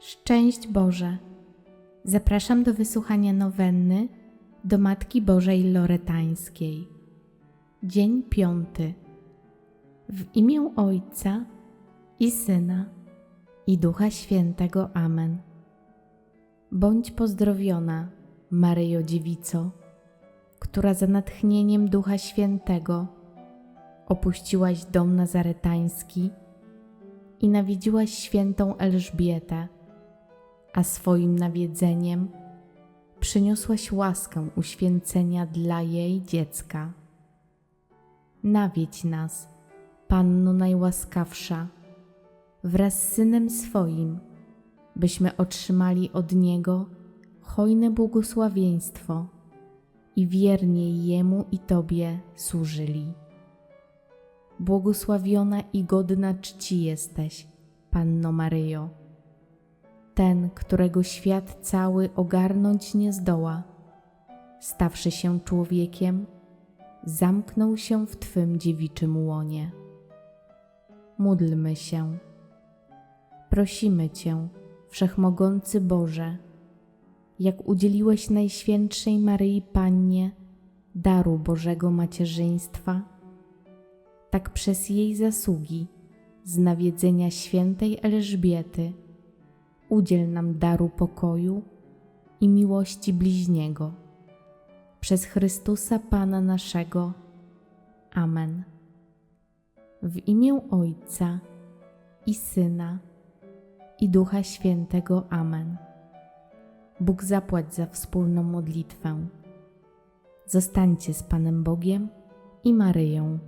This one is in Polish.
Szczęść Boże! Zapraszam do wysłuchania nowenny do Matki Bożej Loretańskiej. Dzień piąty. W imię Ojca i Syna i Ducha Świętego. Amen. Bądź pozdrowiona, Maryjo Dziewico, która za natchnieniem Ducha Świętego opuściłaś dom nazaretański i nawiedziłaś świętą Elżbietę, a swoim nawiedzeniem przyniosłaś łaskę uświęcenia dla jej dziecka. Nawiedź nas, Panno najłaskawsza, wraz z Synem swoim, byśmy otrzymali od Niego hojne błogosławieństwo i wiernie Jemu i Tobie służyli. Błogosławiona i godna czci jesteś, Panno Maryjo. Ten, którego świat cały ogarnąć nie zdoła, stawszy się człowiekiem, zamknął się w Twym dziewiczym łonie. Módlmy się. Prosimy Cię, Wszechmogący Boże, jak udzieliłeś Najświętszej Maryi Pannie daru Bożego macierzyństwa, tak przez jej zasługi z nawiedzenia świętej Elżbiety udziel nam daru pokoju i miłości bliźniego. Przez Chrystusa Pana naszego. Amen. W imię Ojca i Syna i Ducha Świętego. Amen. Bóg zapłać za wspólną modlitwę. Zostańcie z Panem Bogiem i Maryją.